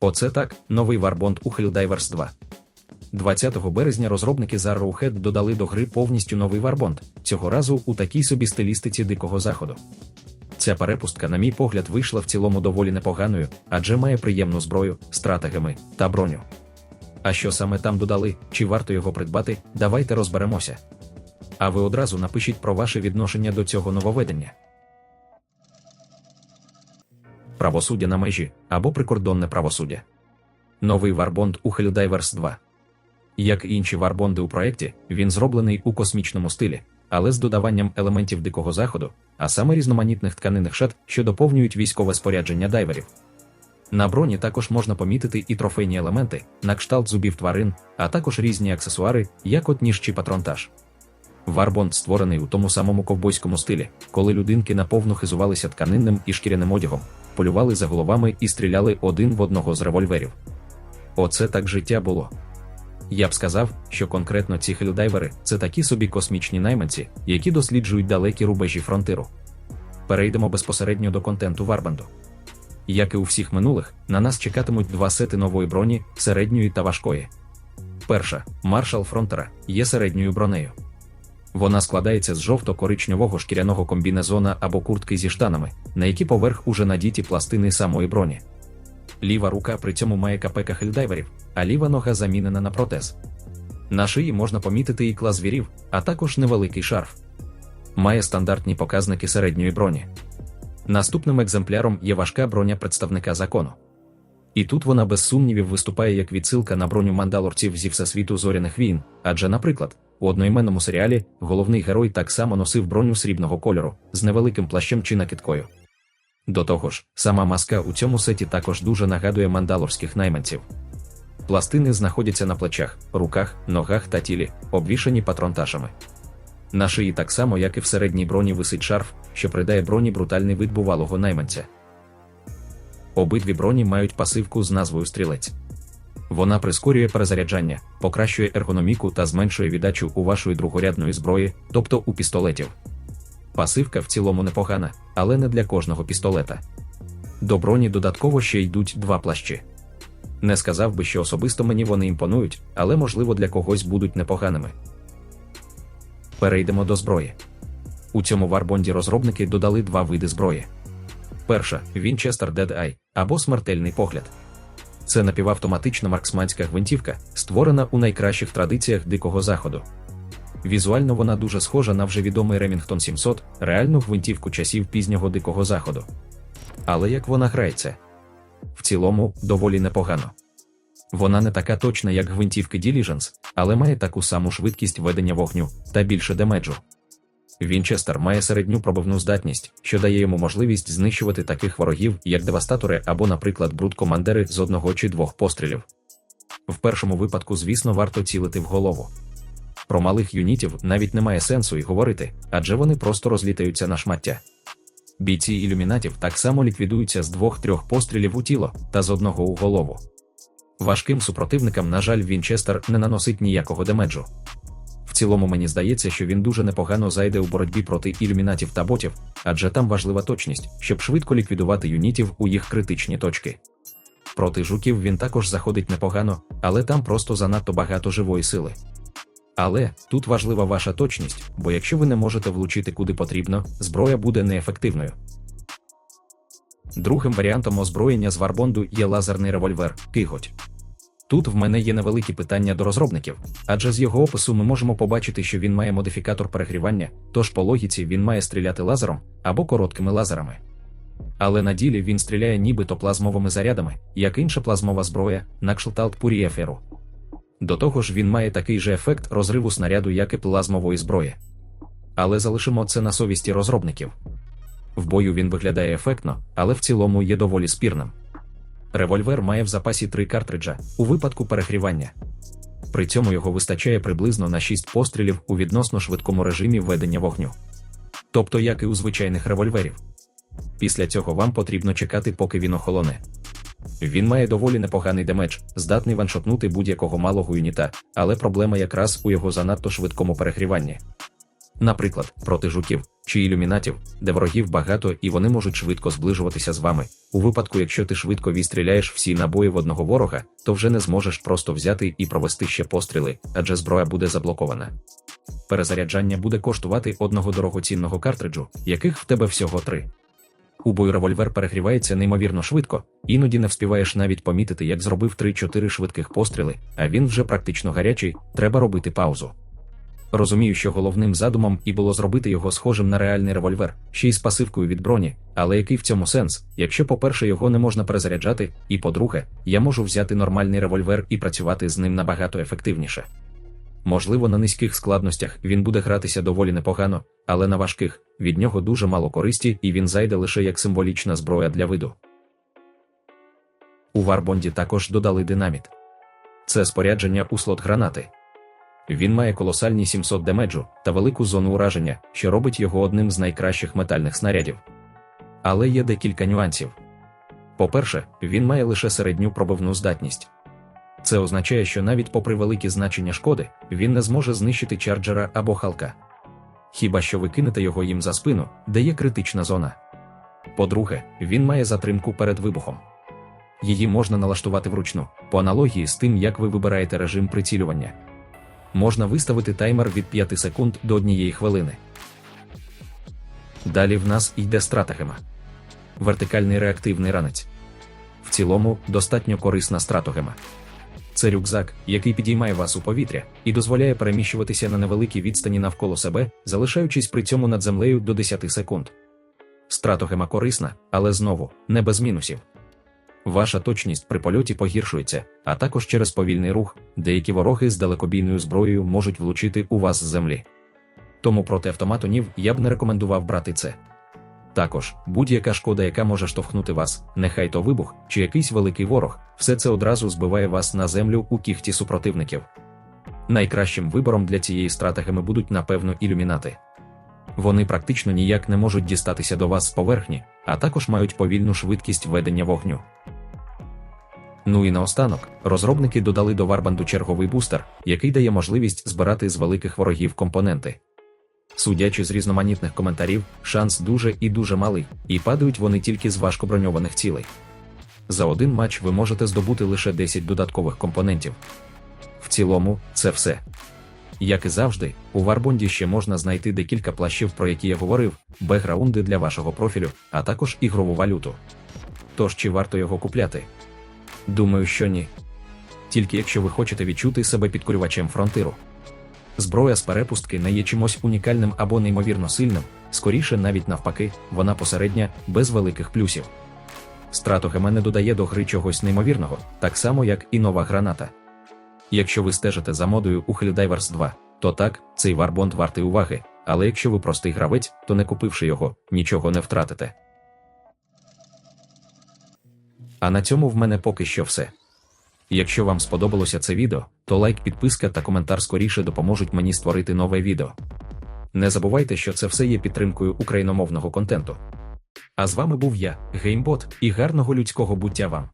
Оце так, новий Warbond у Helldivers 2. 20 березня розробники з Arrowhead додали до гри повністю новий Warbond, цього разу у такій собі стилістиці Дикого Заходу. Ця перепустка, на мій погляд, вийшла в цілому доволі непоганою, адже має приємну зброю, стратегами та броню. А що саме там додали, чи варто його придбати, давайте розберемося. А ви одразу напишіть про ваше відношення до цього нововведення. Правосуддя на межі або прикордонне правосуддя. Новий Warbond у Helldivers 2. Як і інші варбонди у проєкті, він зроблений у космічному стилі, але з додаванням елементів дикого заходу, а саме різноманітних тканинних шат, що доповнюють військове спорядження дайверів. На броні також можна помітити і трофейні елементи, на кшталт зубів тварин, а також різні аксесуари, як от ніж чи патронтаж. Варбонд створений у тому самому ковбойському стилі, коли людинки наповну хизувалися тканинним і шкіряним одягом, полювали за головами і стріляли один в одного з револьверів. Оце так життя було. Я б сказав, що конкретно ці хелдайвери це такі собі космічні найманці, які досліджують далекі рубежі фронтиру. Перейдемо безпосередньо до контенту Варбанду. Як і у всіх минулих, на нас чекатимуть два сети нової броні, середньої та важкої. Перша маршал фронтера є середньою бронею. Вона складається з жовто-коричневого шкіряного комбінезона або куртки зі штанами, на які поверх уже надіті пластини самої броні. Ліва рука при цьому має капека хельдайверів, а ліва нога замінена на протез. На шиї можна помітити ікла звірів, а також невеликий шарф. Має стандартні показники середньої броні. Наступним екземпляром є важка броня представника закону. І тут вона без сумнівів виступає як відсилка на броню мандалорців зі всесвіту зоряних війн, адже, наприклад, у одноіменному серіалі головний герой так само носив броню срібного кольору з невеликим плащем чи накидкою. До того ж, сама маска у цьому сеті також дуже нагадує мандалорських найманців. Пластини знаходяться на плечах, руках, ногах та тілі, обвішані патронташами. На шиї так само, як і в середній броні висить шарф, що придає броні брутальний вид бувалого найманця. Обидві броні мають пасивку з назвою стрілець. Вона прискорює перезаряджання, покращує ергономіку та зменшує віддачу у вашої другорядної зброї, тобто у пістолетів. Пасивка в цілому непогана, але не для кожного пістолета. До броні додатково ще йдуть два плащі. Не сказав би, що особисто мені вони імпонують, але можливо для когось будуть непоганими. Перейдемо до зброї. У цьому варбонді розробники додали два види зброї. Перша Winchester Dead Eye або смертельний погляд. Це напівавтоматична марксманська гвинтівка, створена у найкращих традиціях Дикого Заходу. Візуально вона дуже схожа на вже відомий Remington 700, реальну гвинтівку часів пізнього Дикого Заходу. Але як вона грається? В цілому, доволі непогано. Вона не така точна, як гвинтівки Diligence, але має таку саму швидкість ведення вогню та більше демеджу. Вінчестер має середню пробивну здатність, що дає йому можливість знищувати таких ворогів, як девастатори або, наприклад, брудкомандери з одного чи двох пострілів. В першому випадку, звісно, варто цілити в голову. Про малих юнітів навіть немає сенсу й говорити, адже вони просто розлітаються на шмаття. Бійці ілюмінатів так само ліквідуються з двох-трьох пострілів у тіло та з одного у голову. Важким супротивникам, на жаль, Вінчестер не наносить ніякого демеджу. Цілому мені здається, що він дуже непогано зайде у боротьбі проти ілюмінатів та ботів, адже там важлива точність, щоб швидко ліквідувати юнітів у їх критичні точки. Проти жуків він також заходить непогано, але там просто занадто багато живої сили. Але тут важлива ваша точність, бо якщо ви не можете влучити куди потрібно, зброя буде неефективною. Другим варіантом озброєння з варбонду є лазерний револьвер Киготь. Тут в мене є невеликі питання до розробників, адже з його опису ми можемо побачити, що він має модифікатор перегрівання, тож по логіці він має стріляти лазером або короткими лазерами. Але на ділі він стріляє нібито плазмовими зарядами, як інша плазмова зброя, на кшталт пурієферу. До того ж, він має такий же ефект розриву снаряду, як і плазмової зброї. Але залишимо це на совісті розробників. В бою він виглядає ефектно, але в цілому є доволі спірним. Револьвер має в запасі три картриджа у випадку перегрівання. При цьому його вистачає приблизно на 6 пострілів у відносно швидкому режимі ведення вогню. Тобто, як і у звичайних револьверів. Після цього вам потрібно чекати, поки він охолоне. Він має доволі непоганий демедж, здатний ваншотнути будь-якого малого юніта, але проблема якраз у його занадто швидкому перегріванні. Наприклад, проти жуків чи ілюмінатів, де ворогів багато і вони можуть швидко зближуватися з вами. У випадку, якщо ти швидко відстріляєш всі набої в одного ворога, то вже не зможеш просто взяти і провести ще постріли, адже зброя буде заблокована. Перезаряджання буде коштувати одного дорогоцінного картриджу, яких в тебе всього три. У бою револьвер перегрівається неймовірно швидко, іноді не вспіваєш навіть помітити, як зробив 3-4 швидких постріли, а він вже практично гарячий, треба робити паузу. Розумію, що головним задумом і було зробити його схожим на реальний револьвер, ще й з пасивкою від броні, але який в цьому сенс, якщо, по-перше, його не можна перезаряджати, і по-друге, я можу взяти нормальний револьвер і працювати з ним набагато ефективніше. Можливо, на низьких складностях він буде гратися доволі непогано, але на важких від нього дуже мало користі і він зайде лише як символічна зброя для виду. У Варбонді також додали динаміт. Це спорядження у слот гранати. Він має колосальні 700 демеджу та велику зону ураження, що робить його одним з найкращих метальних снарядів. Але є декілька нюансів. По-перше, він має лише середню пробивну здатність. Це означає, що навіть попри великі значення шкоди, він не зможе знищити чарджера або халка. Хіба що ви кинете його їм за спину, де є критична зона. По-друге, він має затримку перед вибухом. Її можна налаштувати вручну, по аналогії з тим, як ви вибираєте режим прицілювання. Можна виставити таймер від 5 секунд до 1 хвилини. Далі в нас йде стратагема. Вертикальний реактивний ранець. В цілому достатньо корисна стратогема. Це рюкзак, який підіймає вас у повітря і дозволяє переміщуватися на невеликій відстані навколо себе, залишаючись при цьому над землею до 10 секунд. Стратогема корисна, але знову не без мінусів. Ваша точність при польоті погіршується, а також через повільний рух, деякі вороги з далекобійною зброєю можуть влучити у вас з землі. Тому проти автоматонів я б не рекомендував брати це. Також будь-яка шкода, яка може штовхнути вас, нехай то вибух чи якийсь великий ворог, все це одразу збиває вас на землю у кіхті супротивників. Найкращим вибором для цієї стратегеми будуть, напевно, ілюмінати. Вони практично ніяк не можуть дістатися до вас з поверхні, а також мають повільну швидкість ведення вогню. Ну і наостанок, розробники додали до Варбанду черговий бустер, який дає можливість збирати з великих ворогів компоненти. Судячи з різноманітних коментарів, шанс дуже і дуже малий, і падають вони тільки з важкоброньованих цілей. За один матч ви можете здобути лише 10 додаткових компонентів. В цілому, це все. Як і завжди, у Варбонді ще можна знайти декілька плащів, про які я говорив, бекграунди для вашого профілю, а також ігрову валюту. Тож чи варто його купляти? Думаю, що ні. Тільки якщо ви хочете відчути себе підкурювачем фронтиру. Зброя з перепустки не є чимось унікальним або неймовірно сильним, скоріше навіть навпаки, вона посередня, без великих плюсів. Стратогема не додає до гри чогось неймовірного, так само як і нова граната. Якщо ви стежите за модою у Helldivers 2, то так, цей варбонд вартий уваги, але якщо ви простий гравець, то не купивши його, нічого не втратите. А на цьому в мене поки що все. Якщо вам сподобалося це відео, то лайк, підписка та коментар скоріше допоможуть мені створити нове відео. Не забувайте, що це все є підтримкою україномовного контенту. А з вами був я, Геймбот, і гарного людського буття вам.